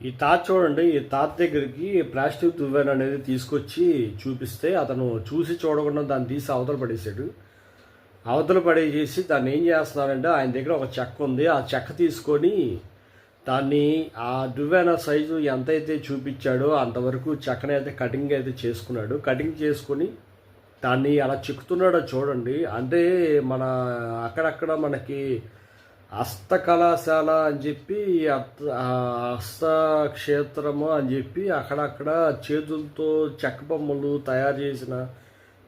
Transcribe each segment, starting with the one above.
ఈ తాత చూడండి ఈ తాత దగ్గరికి ప్లాస్టిక్ దువ్వెన అనేది తీసుకొచ్చి చూపిస్తే అతను చూసి చూడకుండా దాన్ని తీసి అవతల పడేసాడు అవతల పడేసేసి దాన్ని ఏం చేస్తున్నారంటే ఆయన దగ్గర ఒక చెక్క ఉంది. ఆ చెక్క తీసుకొని దాన్ని ఆ దువ్వెన సైజు ఎంతైతే చూపించాడో అంతవరకు చెక్కని అయితే కటింగ్ అయితే చేసుకున్నాడు. కటింగ్ చేసుకొని దాన్ని అలా చిక్కుతున్నాడో చూడండి. అంటే మన అక్కడక్కడ మనకి హస్త కళాశాల అని చెప్పి అత్త- హస్తక్షేత్రము అని చెప్పి అక్కడక్కడ చేతులతో చెక్క బొమ్మలు తయారు చేసిన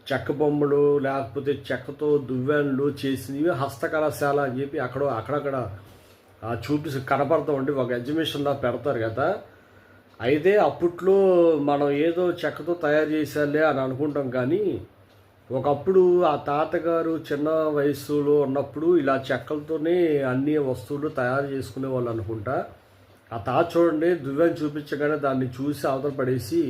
చెక్క బొమ్మలు లేకపోతే చెక్కతో దువ్వెనలు చేసినవి హస్త కళాశాల అని చెప్పి అక్కడ అక్కడక్కడ ఆ, చూపి కనపడతా ఉండి ఒక ఎగ్జిబిషన్లా పెడతారు కదా. అయితే అప్పట్లో మనం ఏదో చెక్కతో తయారు చేసాలే అని అనుకుంటాం కానీ ఒకప్పుడు ఆ తాతగారు చిన్న వయసులో ఉన్నప్పుడు ఇలా చెక్కలతోనే అన్ని వస్తువులు తయారు చేసుకునే వాళ్ళు అనుకుంటా. ఆ తాత చూడండి దువ్వెని చూపించగానే దాన్ని చూసి అవతల పడేసి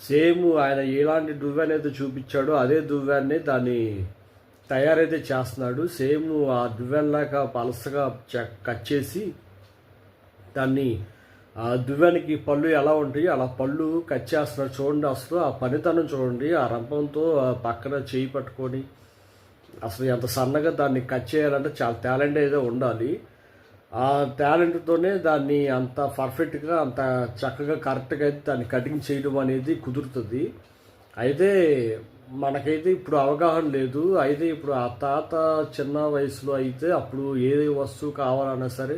సేమ్ ఆయన ఎలాంటి దువ్వెన అయితే చూపించాడో అదే దువ్వెన్ని దాన్ని తయారైతే చేస్తున్నాడు. సేమ్ ఆ దువ్వెన్లాగా పలసగా చెక్ కట్ చేసి దాన్ని దువ్వెనకి పళ్ళు ఎలా ఉంటాయి అలా పళ్ళు కట్ చేస్తున్నారు చూడండి అసలు ఆ పనితనం చూడండి ఆ రంపంతో పక్కన చేయి పట్టుకొని అసలు ఎంత సన్నగా దాన్ని కట్ చేయాలంటే చాలా టాలెంట్ అయితే ఉండాలి. ఆ టాలెంట్తోనే దాన్ని అంత పర్ఫెక్ట్గా అంత చక్కగా కరెక్ట్గా అయితే దాన్ని కటింగ్ చేయడం అనేది కుదురుతుంది. అయితే మనకైతే ఇప్పుడు అవగాహన లేదు. అయితే ఇప్పుడు ఆ తాత చిన్న వయసులో అయితే అప్పుడు ఏ వస్తువు కావాలన్నా సరే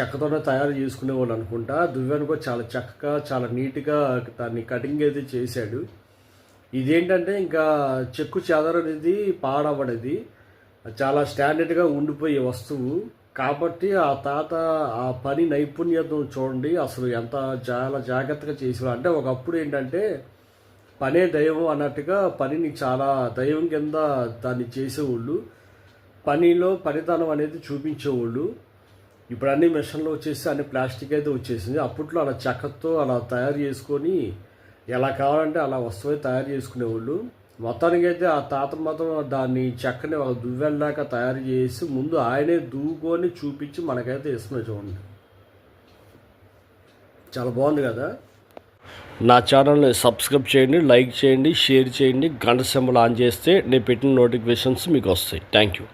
చెక్కతోనే తయారు చేసుకునేవాళ్ళు అనుకుంటా. దువ్వెనకో చాలా చక్కగా చాలా నీట్గా దాన్ని కటింగ్ అయితే చేశాడు. ఇదేంటంటే ఇంకా చెక్కు చెదరనిది పాడవడది చాలా స్టాండర్డ్గా ఉండిపోయే వస్తువు. కాబట్టి ఆ తాత ఆ పని నైపుణ్యతను చూడండి. అసలు ఎంత చాలా జాగ్రత్తగా చేసేవాడు అంటే ఒకప్పుడు ఏంటంటే పనే దైవం అన్నట్టుగా పనిని చాలా దైవం కింద దాన్ని చేసేవాళ్ళు. పనిలో పనితనం అనేది చూపించేవాళ్ళు. ఇప్పుడు అన్ని మిషన్లు వచ్చేసి అన్ని ప్లాస్టిక్ అయితే వచ్చేసింది. అప్పట్లో అలా చెక్కతో అలా తయారు చేసుకొని ఎలా కావాలంటే అలా వస్తువు తయారు చేసుకునేవాళ్ళు. మొత్తానికి అయితే ఆ తాత మాత్రం దాన్ని చెక్కని ఒక దువ్వెళ్ళాక తయారు చేసి ముందు ఆయనే దూకొని చూపించి మనకైతే ఇస్తున్నాయి చూడండి. చాలా బాగుంది కదా? నా ఛానల్ని సబ్స్క్రైబ్ చేయండి లైక్ చేయండి షేర్ చేయండి. గంట సింబల్ ఆన్ చేస్తే నేను పెట్టిన నోటిఫికేషన్స్ మీకు వస్తాయి. Thank you.